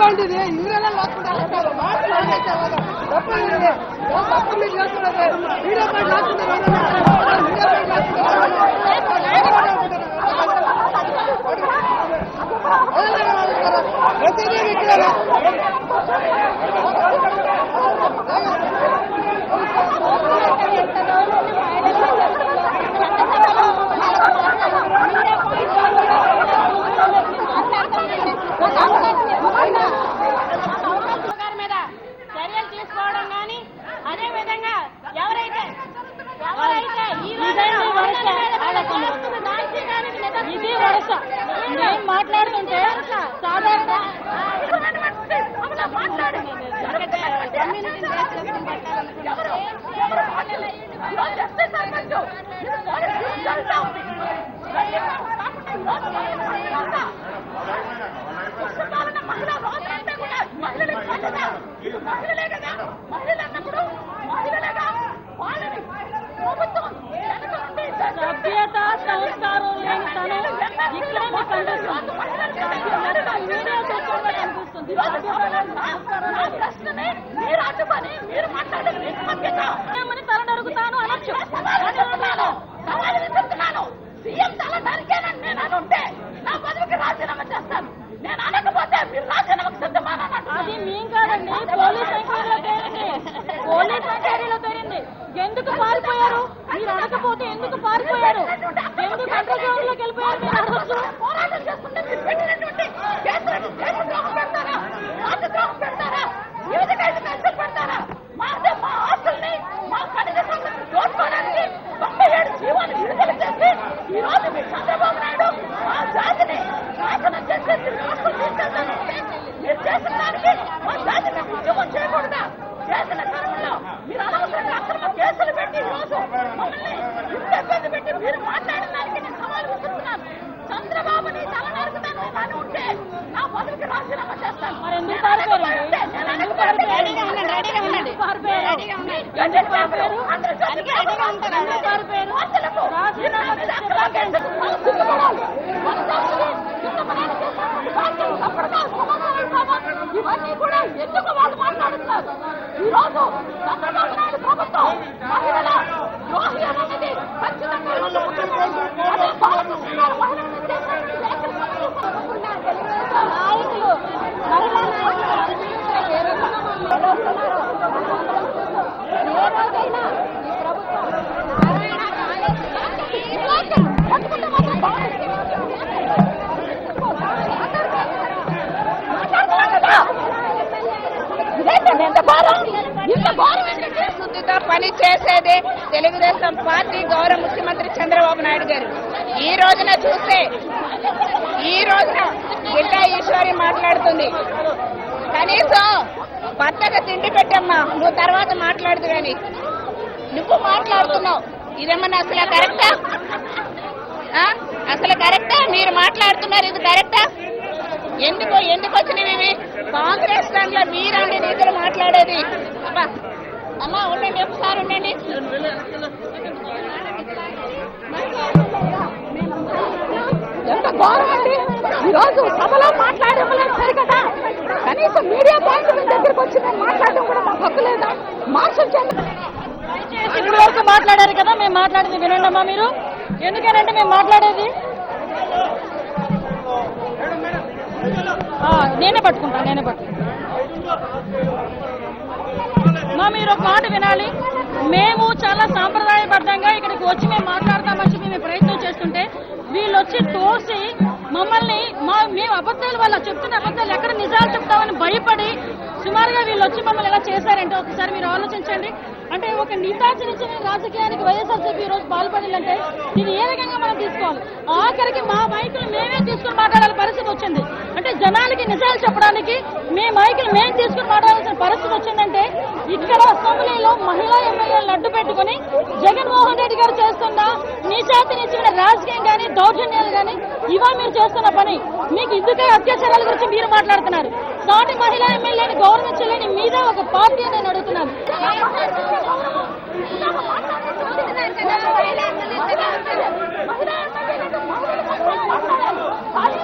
వాళ్ళు మాట్లాడేసేవాళ్ళు తప్పు ఇది. ఓ తప్పు మీరు చేస్తున్నది వీడియో బాగుంది లాక్కుంటారు వీడియో బాగుంది ప్రతిదీ విగ్రహాలు గారి మీద చర్యలు తీసుకోవడం కానీ అదే విధంగా ఎవరైతే ఎవరైతే ఈ రోజు ఇది వరుస నేను మాట్లాడుతుంటే సాధారణ మహిళలే కదా మహిళలు అన్నప్పుడు మహిళలుగా వాళ్ళని ప్రభుత్వం వెనక నుండి సభ్యత సంస్కారం లేని తను మీకు కనిపిస్తుంది మీరు అడ్డుకొని మీరు మీకు అనొచ్చు. సవాలు విసురుతున్నాను సీఎం తల నరికేనని నేను అనుంటే నా పదవికి రాజీనామా చేస్తాను. నేను అనకపోతే మీరు రాజీనామాకు అది మేం కాదండి పోలీస్ ఎంక్వైరీలో తేలింది. పోలీస్ ఎంక్వైరీలో తేలింది. ఎందుకు పారిపోయారు? మీరు అనకపోతే ఎందుకు పారిపోయారు? ఎందుకు అండర్ గ్రౌండ్లోకి వెళ్ళిపోయారు మీరు? అనొచ్చు పోరాటం చేస్తుంటే మీరు పెట్టినటువంటి కేసులను దేశద్రోహం పెడతారా రాజద్రోహం పెడతారా ఈ విధంగా ఇది కేసులు పెడతారా మా మా ఆస్తుల్ని మా ఖనిజ సంపదను దోచుకోవడానికి తొంభై ఏడు జీవాలు విడుదల చేసి ఈ రోజు మీ చంద్రబాబు నాయుడు మా జాతిని నాశనం చేసేసి ఆస్తులు తీసుకెళ్తానంటే మీరు చేసిన దానికి మా జాతి మేము ఉద్యోగం చేయకూడదా చేసిన క్రమంలో మీరు అనవసరంగా అక్రమ కేసులు పెట్టి ఈ రోజు మమ్మల్ని ఇంత ఇబ్బంది పెట్టి మీరు మాట్లాడిన దానికి నేను సవాల్ విసురుతున్నాను చంద్రబాబుని తల నరుకుతాను అని ఉంటే నా పదవికి రాజీనామా చేస్తాను మరి ఎందుకు ఇవన్నీ కూడా వాళ్ళు మాట్లాడుతున్నారు ఈ రోజు చంద్రబాబు నాయుడు ప్రభుత్వం మహిళల ద్రోహి అనేది ఖచ్చితంగా శుద్ధితో పని చేసేది తెలుగుదేశం పార్టీ గౌరవ ముఖ్యమంత్రి చంద్రబాబు నాయుడు గారు. ఈ రోజున చూస్తే ఈ రోజున గిడ్డా ఈశ్వరి మాట్లాడుతుంది. కనీసం భర్తకు తిండి పెట్టమ్మా నువ్వు తర్వాత మాట్లాడదు కానీ నువ్వు మాట్లాడుతున్నావు. ఇదేమన్నా అసలు కరెక్టా? ఆ? అసలు కరెక్టా? మీరు మాట్లాడుతున్నారు ఇది కరెక్టా? ఎందుకు ఎందుకు వచ్చినవి ఇవి? కాంగ్రెస్ దాంట్లో మీరండి నిధులు మాట్లాడేది. అబ్బా అమ్మా ఉండండి ఒకసారి ఉండండి. ఎంత ఘోరం అండి ఈరోజు సభలో సభలో మాట్లాడలేదు సరికదా కనీసం మీడియా పాయింట్ మీ దగ్గరికి వచ్చి మేము మాట్లాడడం కూడా మాకు హక్కు లేదా? మార్షల్ చంద్ర ఇప్పటి వరకు మాట్లాడారు కదా మేము మాట్లాడేది వినండమ్మా మీరు. ఎందుకనంటే మేము మాట్లాడేది? నేనే పట్టుకుంటాను నేనే పట్టుకుంటాను మా మీరు ఒక మాట వినాలి. మేము చాలా సాంప్రదాయబద్ధంగా ఇక్కడికి వచ్చి మేము మాట్లాడతామని చెప్పి మేము ప్రయత్నం చేస్తుంటే వీళ్ళు వచ్చి తోసి మమ్మల్ని మా మేము అబద్ధాలు వాళ్ళ చెప్తున్న అబద్ధాలు ఎక్కడ నిజాలు చెప్తామని భయపడి సుమారుగా వీళ్ళు వచ్చి మమ్మల్ని ఎలా చేశారంటే ఒకసారి మీరు ఆలోచించండి. అంటే ఒక నితాచరించిన రాజకీయానికి వైఎస్ఆర్సీపీ ఈ రోజు పాల్పడిందంటే ఇది ఏ రకంగా మనం తీసుకోవాలి? ఆఖరికి మా మైకులు మేమే తీసుకుని మాట్లాడాల్సిన పరిస్థితి వచ్చింది. అంటే జనాలకి నిజాలు చెప్పడానికి మీ మైకులు మేము తీసుకుని మాట్లాడాల్సిన పరిస్థితి వచ్చిందంటే ఇక్కడ అసెంబ్లీలో మహిళా ఎమ్మెల్యేలను అడ్డు పెట్టుకుని జగన్మోహన్ రెడ్డి గారు చేస్తున్న నీచాతి నిచ్చిన రాజకీయం కానీ దౌర్జన్యాలు కానీ ఇవా మీరు చేస్తున్న పని. మీకు ఇందుకే అత్యాచారాల గురించి మీరు మాట్లాడుతున్నారు. సాటి మహిళా ఎమ్మెల్యేని గౌరవించలేని మీద ఒక పార్టీ నేను అడుగుతున్నాను. వాళ్ళు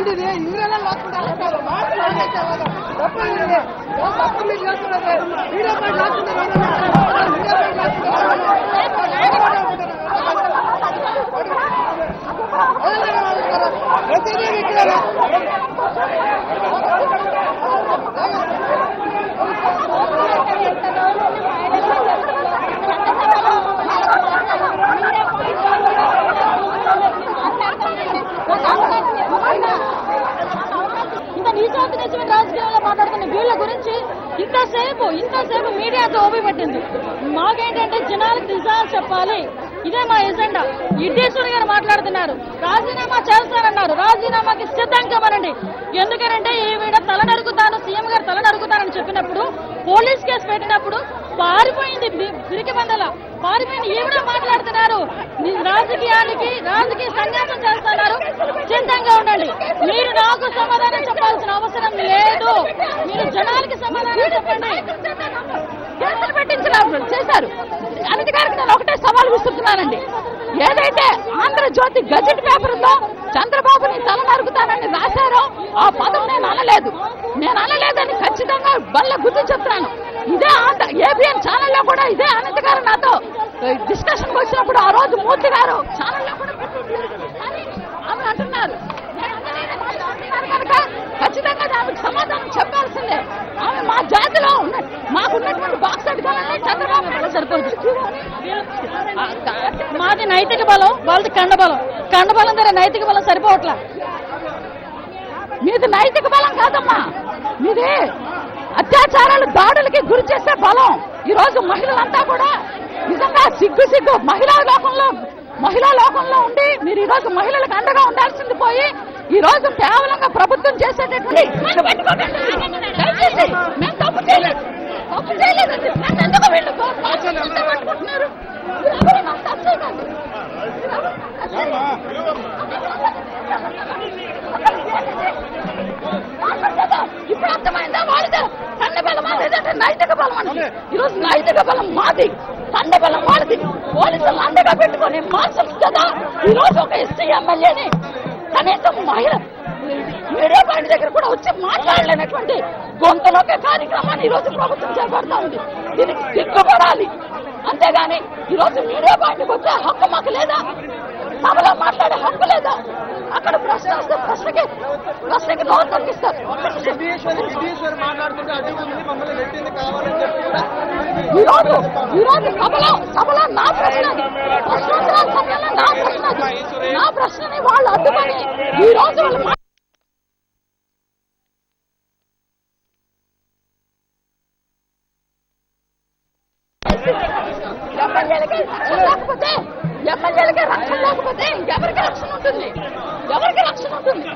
చేసేది దుర్మార్గాలు, అత్యాచారాలు, ఇవాళ చంద్రబాబు పడుకోబెట్టారు. ఇంతదాకా కూడా బుద్ధి వీడియో బాగుంటుంది ఇంద్రలో లాక్కుంటారు మాట్లాడేసేవాళ్ళు తప్పు ఇది. తప్పు మీరు చేస్తున్నది వీడియో ఇంతసేపు ఇంతసేపు మీడియాతో ఓపిపట్టింది మాకేంటంటే జనాలకు నిజాలు చెప్పాలి. ఇదే మా ఎజెండా. ఇడ్డేశ్వరి గారు మాట్లాడుతున్నారు. రాజీనామా చేస్తానన్నారు రాజీనామాకి సిద్ధంగా కమనండి ఎందుకనంటే ఈవిడ తల నరుకుతాను సీఎం గారు తల నరుకుతానని చెప్పినప్పుడు పోలీస్ కేసు పెట్టినప్పుడు పారిపోయింది బి- బందల పారిపోయింది. ఈవిడ మాట్లాడుతున్నారు. మీ రాజకీయానికి రాజకీయ సన్యాసం చేస్తున్నారు. సిద్ధంగా ఉండండి. మీరు నాకు సమాధానం చెప్పాల్సిన అవసరం లేదు. మీరు జనాలకి సమాధానం చెప్పండి. కేసులు పెట్టించినారు చేశారు. అందుకే నేను ఒకటే సవాల్ విసురుతున్నానండి. ఏదైతే ఆంధ్రజ్యోతి గజెట్ పేపర్లో చంద్రబాబుని తల నరుకుతానని రాశారో ఆ పదం నేను అనలేదు. నేను అనలేదని ఖచ్చితంగా బల్ల గుర్తు చెప్తున్నాను. ఇదే ఆంధ్ర ఏబిఎన్ ఛానల్లో కూడా ఇదే అనంత్ గారు నాతో డిస్కషన్ వచ్చినప్పుడు ఆ రోజు మూర్తి గారు ఛానల్లో కూడా అని ఆమె అంటున్నారు నేను అనలేదని వాళ్ళు అంటున్నారు కనుక ఖచ్చితంగా ఆమెకు సమాధానం చెప్పాల్సిందే. ఆమె మా జాతిలో ఉన్నది. మాకున్నటువంటి బాక్స్ అధికారాన్ని చంద్రబాబు నాయుడు సరిపోదు. మాది నైతిక బలం వాళ్ళది కండబలం కండబలం దగ్గర నైతిక బలం సరిపోవట్లా? మీది నైతిక బలం కాదమ్మా. మీది అత్యాచారాలు దాడులకి గురి చేసే బలం. ఈరోజు మహిళలంతా కూడా నిజంగా సిగ్గు సిగ్గు మహిళా లోకంలో మహిళా లోకంలో ఉండి మీరు ఈ రోజు మహిళలకు అండగా ఉండాల్సింది పోయి ఈ రోజు కేవలంగా ప్రభుత్వం చేసేటటువంటి దయచేసి మేము తప్పు చేయలేదు. తప్పు చేయలేదండి నన్ను ఎందుకు వీళ్ళు పట్టుకుంటున్నారు ఇప్పుడు అర్థమైందా వాళ్ళదే? కండ బలం లేదంటే నైతిక బలం అంటే ఈరోజు నైతిక బలం మాది కండ బలం వాళ్ళది. పోలీసులు అండగా పెట్టుకొని మార్చచ్చు కదా? ఈ రోజు ఒక ఎస్సీ ఎమ్మెల్యేని కనీసం మహిళ మీడియా పాయింట్ దగ్గర కూడా వచ్చి మాట్లాడలేనటువంటి గొంతులోకే కార్యక్రమాన్ని ఈ రోజు ప్రభుత్వం చేపడతా ఉంది. దీనికి సిగ్గుపడాలి. అంతేగాని ఈరోజు మీడియా పాయింట్కి వచ్చే హక్కు మాకు లేదా? సభలో మాట్లాడే హక్కు లేదా? అక్కడ ప్రశ్న వస్తే ప్రశ్నకి ప్రశ్నకి నోరు తగ్గిస్తారు ఈరోజు ఈరోజు సభలో సభలో నా ప్రశ్న ప్రశ్నోత్తరాల సమయంలో నా ప్రశ్న నా ప్రశ్నని వాళ్ళు అడ్డుకొని ఈ రోజు వాళ్ళు ఎమ్మెల్యేలకి రక్షణ లేకపోతే ఎమ్మెల్యేలకి రక్షణ లేకపోతే ఇంకెవరికి రక్షణ ఉంటుంది? ఎవరికి రక్షణ ఉంటుంది?